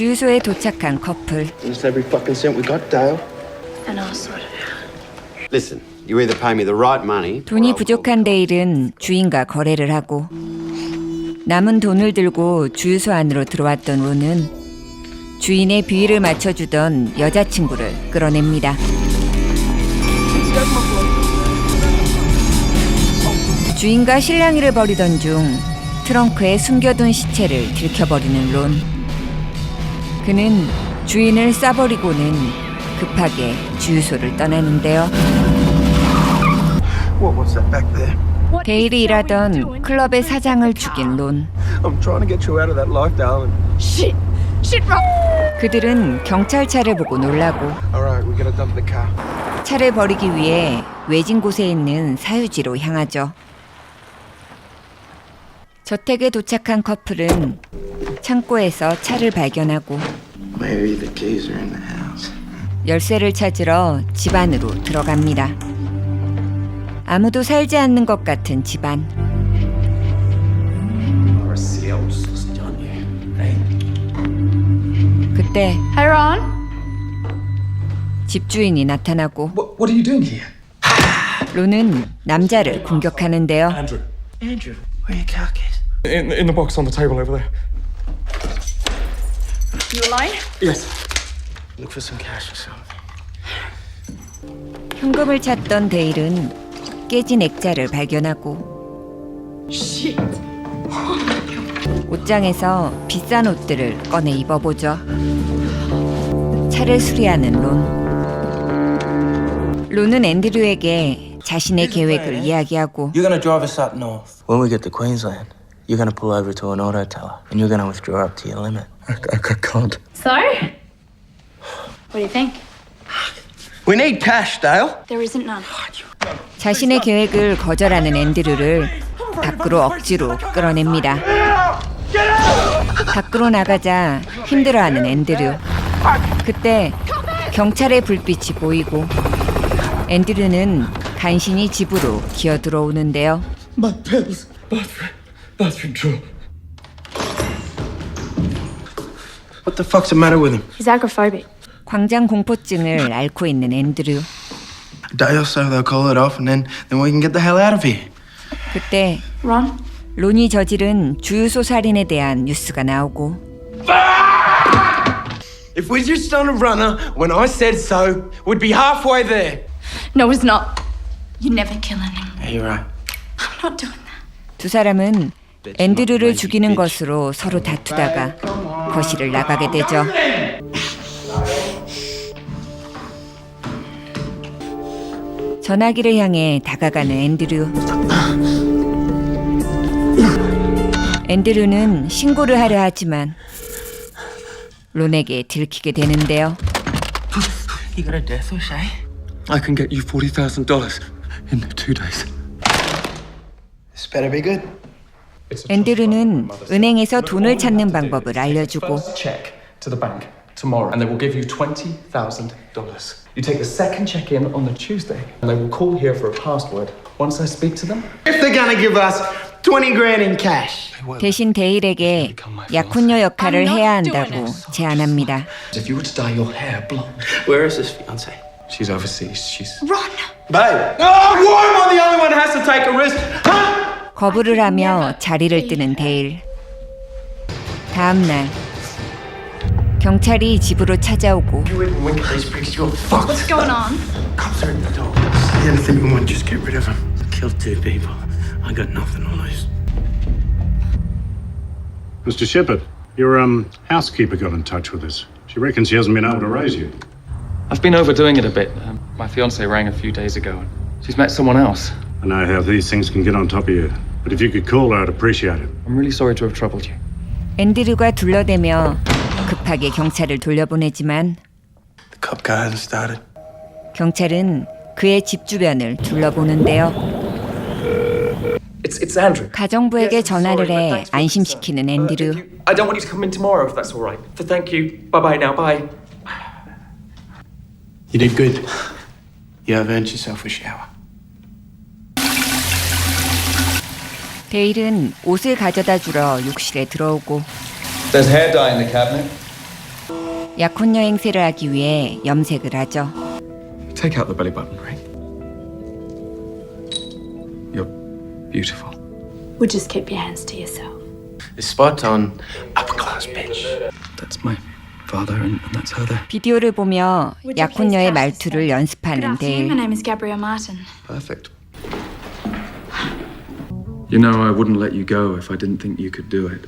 주유소에 도착한 커플. Almost every fucking cent we got, Dale. And I'll sort it out. Listen, you either pay me the right money. 돈이 부족한 데일은 주인과 거래를 하고 남은 돈을 들고 주유소 안으로 들어왔던 론은 주인의 비위를 맞춰주던 여자친구를 끌어냅니다. 주인과 실랑이를 벌이던 중 트렁크에 숨겨둔 시체를 들켜버리는 론. 그는 주인을 쏴버리고는 급하게 주유소를 떠나는데요. What? What's that back there? 데일이 일하던 클럽의 사장을 죽인 론. I'm trying to get you out of that life, Dale. And... Shit! Shit, Rob! 그들은 경찰차를 보고 놀라고 All right, we're gonna dump the car. 차를 버리기 위해 외진 곳에 있는 사유지로 향하죠. 저택에 도착한 커플은 창고에서 차를 발견하고 Maybe the keys are in the house. 열쇠를 찾으러 집 안으로 들어갑니다. 아무도 살지 않는 것 같은 집안. 그때 Hey, Ron. 집주인이 나타나고 What, what are you doing here? 론은 남자를 공격하는데요. Andrew. Andrew, where are your car keys? In, in the box on the table over there. You alone? Yes. Look for some cash or something. 현금을 찾던 데일은 깨진 액자를 발견하고 Shit. 옷장에서 비싼 옷들을 꺼내 입어보죠. 차를 수리하는 론. 론은 앤드류에게 자신의 계획을 이야기하고 You're gonna drive us up north. When we get to Queensland, you're gonna pull over to an auto teller and you're gonna withdraw up to your limit. I, I, I can't. So? What do you think? We need cash, Dale. There isn't none. 자신의 계획을 거절하는 앤드류를 밖으로 억지로 끌어냅니다. 밖으로 나가자 힘들어하는 앤드류. 그때 경찰의 불빛이 보이고 앤드류는 간신히 집으로 기어 들어오는데요. My pills. Bathroom. Bathroom drawer. What the fuck's the matter with him? He's agoraphobic. 광장 공포증을 앓고 있는 앤드류. Dale, so they'll call it off, and then then we can get the hell out of here. 그때 Ron? 론이 저지른 주유소 살인에 대한 뉴스가 나오고 If we're just on a runner, when I said so, we'd be halfway there. No, it's not. You're never killing him. Yeah, you're right. I'm not doing that. 두 사람은 앤드류를 죽이는 것으로 서로 다투다가 거실을 나가게 되죠. 전화기를 향해 다가가는 앤드류. 앤드류는 신고를 하려 하지만 론에게 들키게 되는데요. You got a death wish, eh? I can get you $40,000 in two days. This better be good. 앤드류는 은행에서 돈을 찾는 방법을 알려주고 check to the bank tomorrow, and they will give you twenty thousand dollars. You take the second check in on the Tuesday, and they will call here for a password. Once I speak to them, If they're gonna give us 20 grand in cash. 대신 데일에게 약혼녀 역할을 해야 한다고 제안합니다. if you were to dye your hair blonde, Where is this fiance? she's overseas. She's Ron! Babe. Oh, why am I the only one who has to take a risk? Huh? 거부를 하며 자리를 뜨는 데일. 다음 날 경찰이 집으로 찾아오고 You even wink at these pricks, you're fucked. What's going on? Cops are at the door. Say anything we want, just get rid of them. Killed two people. I got nothing to lose. Mr. Shepard, your um, housekeeper got in touch with us. She reckons she hasn't been able to raise you. I've been overdoing it a bit. Um, my fiance rang a few days ago. She's met someone else. I know how these things can get on top of you, but if you could call her, I'd appreciate it. I'm really sorry to have troubled you. 앤드류가 둘러대며 급하게 경찰을 돌려보내지만 The cop car hasn't started. 경찰은 그의 집 주변을 둘러보는데요. It's it's Andrew. 가정부에게 전화를 해 안심시키는. Uh, 앤드류. I don't want you to come in tomorrow if that's all right. So thank you. Bye bye now. Bye. You did good. You have earned yourself a shower. 데일은 옷을 가져다 주러 욕실에 들어오고 There's hair dye in the cabinet. 약혼녀 행세를 하기 위해 염색을 하죠. Take out the belly button, right? You're beautiful. We'll just keep your hands to yourself. It's spot on upper class bitch. That's my father, and, and that's her there. 비디오를 보며 약혼녀의 말투를 연습하는 afternoon. My 데일. name is Gabrielle Martin. Perfect. You know, I wouldn't let you go if I didn't think you could do it.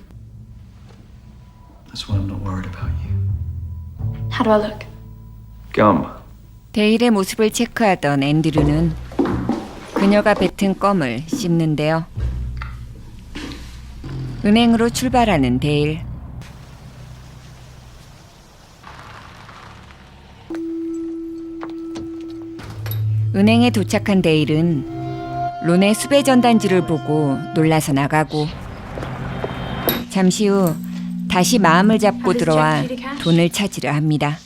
That's why I'm not worried about you. How do I look? Gum. 데일의 모습을 체크하던 앤드류는 그녀가 뱉은 껌을 씹는데요. 은행으로 출발하는 데일. 은행에 도착한 데일은 론의 수배 전단지를 보고 놀라서 나가고 잠시 후 다시 마음을 잡고 들어와 돈을 찾으려 합니다.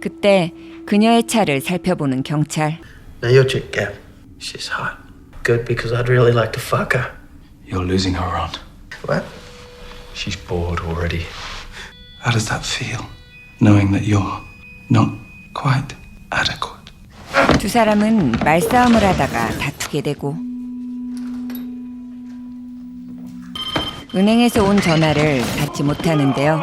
그때 그녀의 차를 살펴보는 경찰. Now your chick, Gab. She's hot. Good because I'd really like to fuck her. You're losing her on. What? She's bored already. How does that feel? Knowing that you're not quite adequate. 두 사람은 말싸움을 하다가 다투게 되고 은행에서 온 전화를 받지 못하는데요.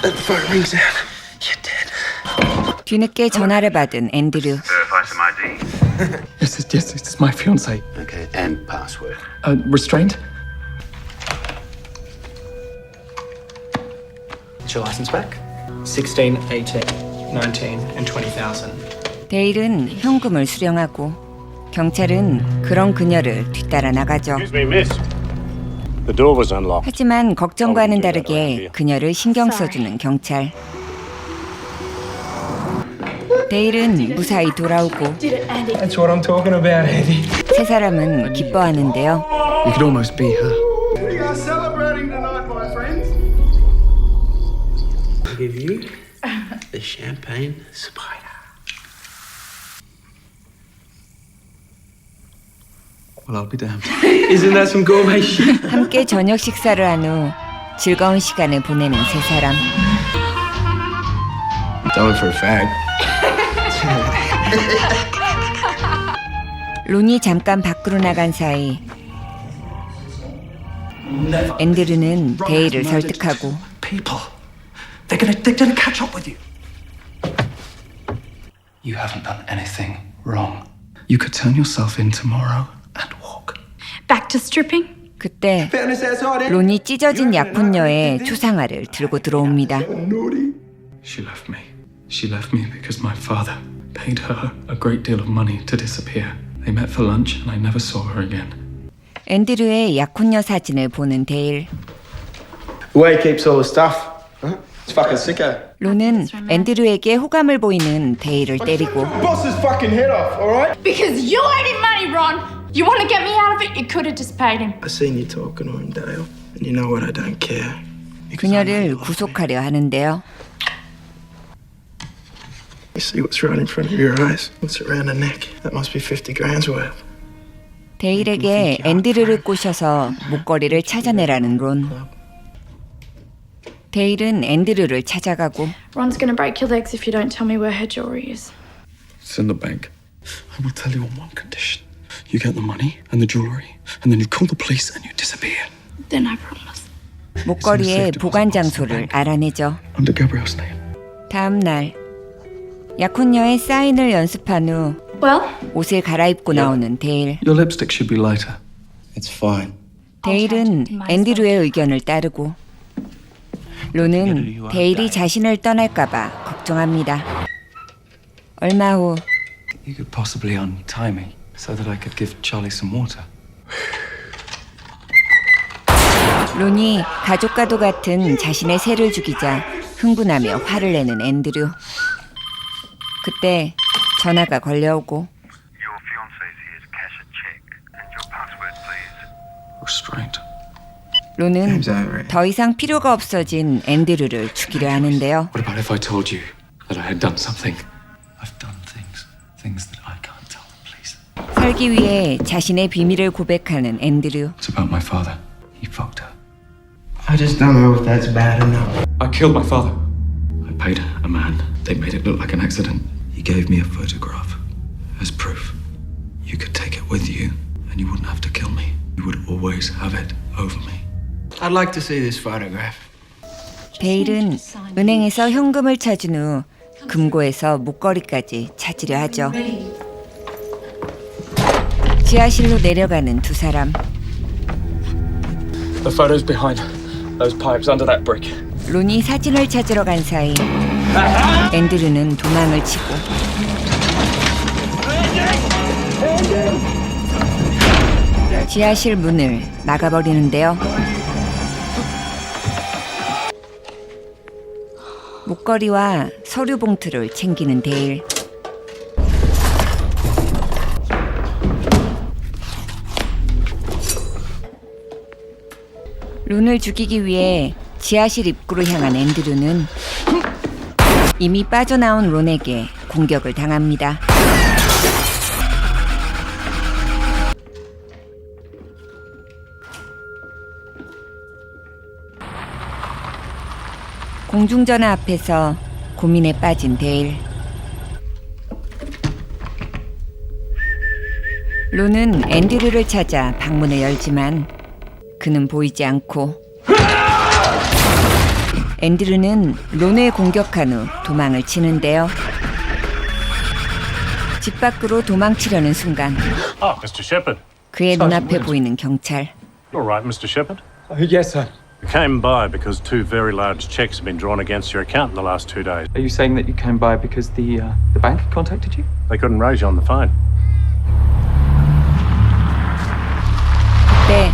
The phone rings out. You're dead. 뒤늦게 전화를 받은 앤드류. Yes, yes, yes, it's my fiance. Okay, and password. Uh, restrained? What's your license back? 16, 18, 19, and 20,000. 데일은 현금을 수령하고 경찰은 그런 그녀를 뒤따라 나가죠. Excuse me, miss. The door was unlocked. 하지만 걱정과는 다르게 그녀를 신경 써주는 경찰. 데일은 무사히 돌아오고 Did it, Andy? That's what I'm talking about, Andy. 세 사람은 기뻐하는데요. You could almost be her. I'll give you the champagne spider. Well, I'll be damned. Isn't that some gourmet shit? 함께 저녁 식사를 한 후 즐거운 시간을 보내는 세 사람. Going for a fag. 론이 잠깐 밖으로 나간 사이 앤드류는 데이를 설득하고 People. They're gonna, they're gonna catch up with you. You haven't done anything wrong. You could turn yourself in tomorrow and walk. Back to stripping? 그때 론이 찢어진 약혼녀의 초상화를 들고 들어옵니다. She left me. She left me because my father paid her a great deal of money to disappear. They met for lunch and I never saw her again. 앤드류의 약혼녀 사진을 보는 데일. The way he keeps all the stuff. Huh? It's fucking sicko. 론은 앤드류에게 호감을 보이는 데일을 때리고? Because you owed him money, Ron! You want to get me out of it? You could have just paid him. I seen you talking to him, Dale. And you know what? I don't care. 그녀를 구속하려 하는데요. You see what's right in front of your eyes? What's around the neck? That must be 50 grand's worth. 데일에게 앤드류를 꼬셔서 목걸이를 찾아내라는 론. 데일은 앤드류를 찾아가고 Ron's to break your legs if you don't tell me where her jewelry is. It's in the bank. I will tell you on one condition. You get the money and the jewelry, and then you call the police and you disappear. Then I promise. 목걸이의 보관 장소를 알아내죠. Under Gabriel's name. 다음 날 약혼녀의 사인을 연습한 후 Well, 옷을 갈아입고 나오는 데일. Your lipstick should be lighter. It's fine. 데일은 앤드류의 의견을 따르고 론은 데일이 자신을 떠날까봐 걱정합니다. 얼마 후 You could possibly untie me so that I could give Charlie some water. 론이 가족과도 같은 자신의 새를 죽이자 흥분하며 화를 내는 앤드류. 그때 전화가 걸려오고 Your fiance's here to cash a check. And your password, please. Restraint. 론은 더 이상 필요가 없어진 앤드류를 죽이려 하는데요. What about if I told you that I had done something? I've done things. Things that I can't tell the police. 살기 위해 자신의 비밀을 고백하는 앤드류. It's about my father. He fucked her. I just don't know if that's bad enough. I killed my father. I paid a man. They made it look like an accident. He gave me a photograph as proof. You could take it with you, and you wouldn't have to kill me. You would always have it over me. I'd like to see this photograph. 데일은 은행에서 현금을 찾은 후 금고에서 목걸이까지 찾으려 하죠. 지하실로 내려가는 두 사람. The photo's behind those pipes under that brick. 론이 사진을 찾으러 간 사이 앤드류는 도망을 치고 지하실 문을 막아버리는데요. 목걸이와 서류 봉투를 챙기는 데일. 론을 죽이기 위해 지하실 입구로 향한 앤드류는 이미 빠져나온 론에게 공격을 당합니다. 공중전화 앞에서 고민에 빠진 데일. 론은 앤드류를 찾아 방문을 열지만 그는 보이지 않고 앤드류는 론을 공격한 후 도망을 치는데요. 집 밖으로 도망치려는 순간. Shepard. 그의 눈앞에 보이는 경찰. You all right, Mr. Shepard? Uh, yes, sir. You came by because two very large checks have been drawn against your account in the last two days. Are you saying that you came by because the uh, the bank contacted you? They couldn't raise you on the phone. 그때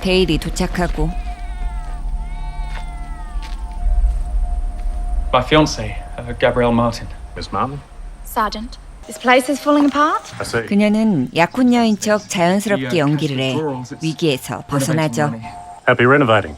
데일이 도착하고 My fiance, uh, Gabrielle Martin. Miss Martin? Sergeant, this place is falling apart. I see. 그녀는 약혼 여인 척 자연스럽게 연기를 해 위기에서 벗어나죠. Happy renovating.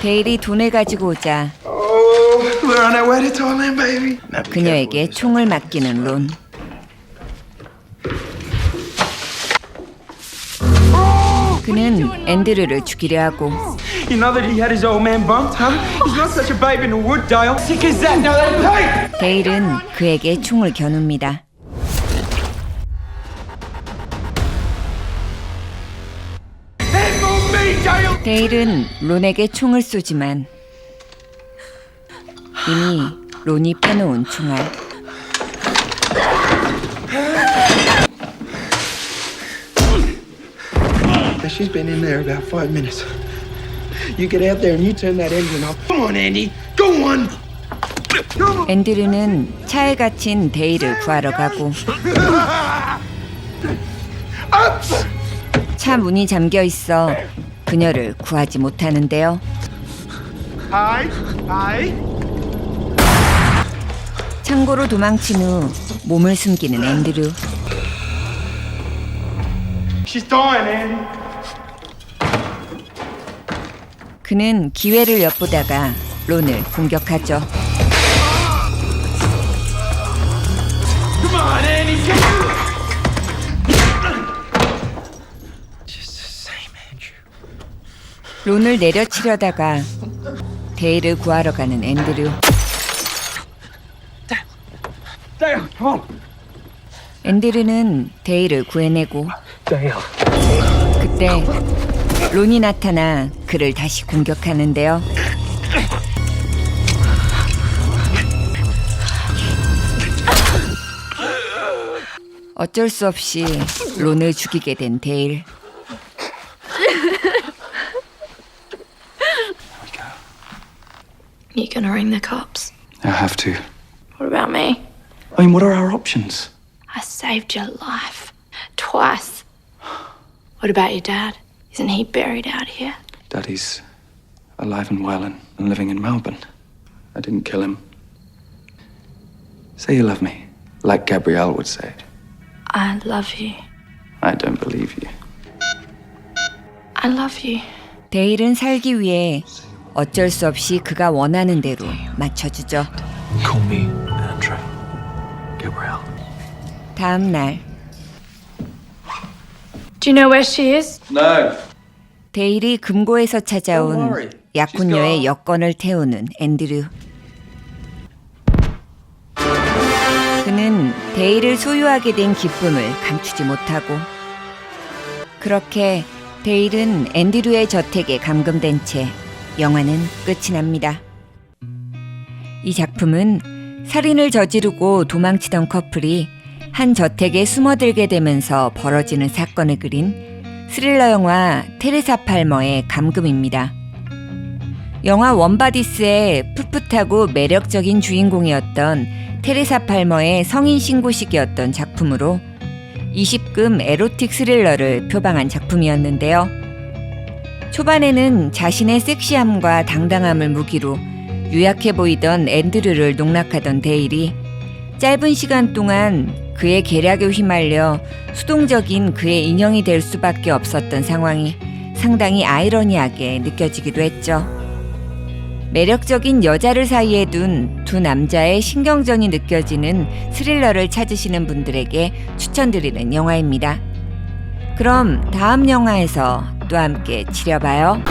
데일이 돈을 가지고 오자 Oh, we're on our way to Thailand, baby. 그녀에게 총을 맡기는 론. 그는 앤드류를 죽이려 하고 You know that he had his old man bumped, huh? He's not such a babe in the wood, Dale. Sick as that. Now let him pay. 데일은 그에게 총을 겨눕니다. Hand on me, Dale. 데일은 론에게 총을 쏘지만 이미 론이 펴놓은 총알. She's been in there about five minutes. You get out there and you turn that engine off. Come on, Andy. Go on. 앤드류는 차에 갇힌 데일을 구하러 가고 차 문이 잠겨 있어 그녀를 구하지 못하는데요. Hi. Hi. 창고로 도망친 후 몸을 숨기는 앤드류. She's dying, Andy. 그는 기회를 엿보다가 론을 공격하죠. 론을 내려치려다가 데일을 구하러 가는 앤드류. 앤드류는 데일을 구해내고. 그때 론이 나타나 그를 다시 공격하는데요. 어쩔 수 없이 론을 죽이게 된 데일. You gonna ring the cops? I have to. What about me? I mean, what are our options? I saved your life. Twice. What about your dad? Isn't he buried out here? Daddy's alive and well and, and living in Melbourne. I didn't kill him. Say you love me, like Gabrielle would say it. I love you. I don't believe you. I love you. 데일은 살기 위해 어쩔 수 없이 그가 원하는 대로 맞춰주죠. Call me Andrew. Gabriel. 다음 날 Do you know where she is? No. 데일이 금고에서 찾아온. 약혼녀의. 여권을 태우는 앤드류. 그는 데일을 소유하게 된 기쁨을 감추지 못하고 그렇게 데일은 앤드류의 저택에 감금된 채 영화는 끝이 납니다. 이 작품은 살인을 저지르고 도망치던 커플이 한 저택에 숨어들게 되면서 벌어지는 사건을 그린 스릴러 영화 테레사 팔머의 감금입니다. 영화 원바디스의 풋풋하고 매력적인 주인공이었던 테레사 팔머의 성인 신고식이었던 작품으로 20금 에로틱 스릴러를 표방한 작품이었는데요. 초반에는 자신의 섹시함과 당당함을 무기로 유약해 보이던 앤드류를 농락하던 데일이 짧은 시간 동안 그의 계략에 휘말려 수동적인 그의 인형이 될 수밖에 없었던 상황이 상당히 아이러니하게 느껴지기도 했죠. 매력적인 여자를 사이에 둔 두 남자의 신경전이 느껴지는 스릴러를 찾으시는 분들에게 추천드리는 영화입니다. 그럼 다음 영화에서 또 함께 지려봐요.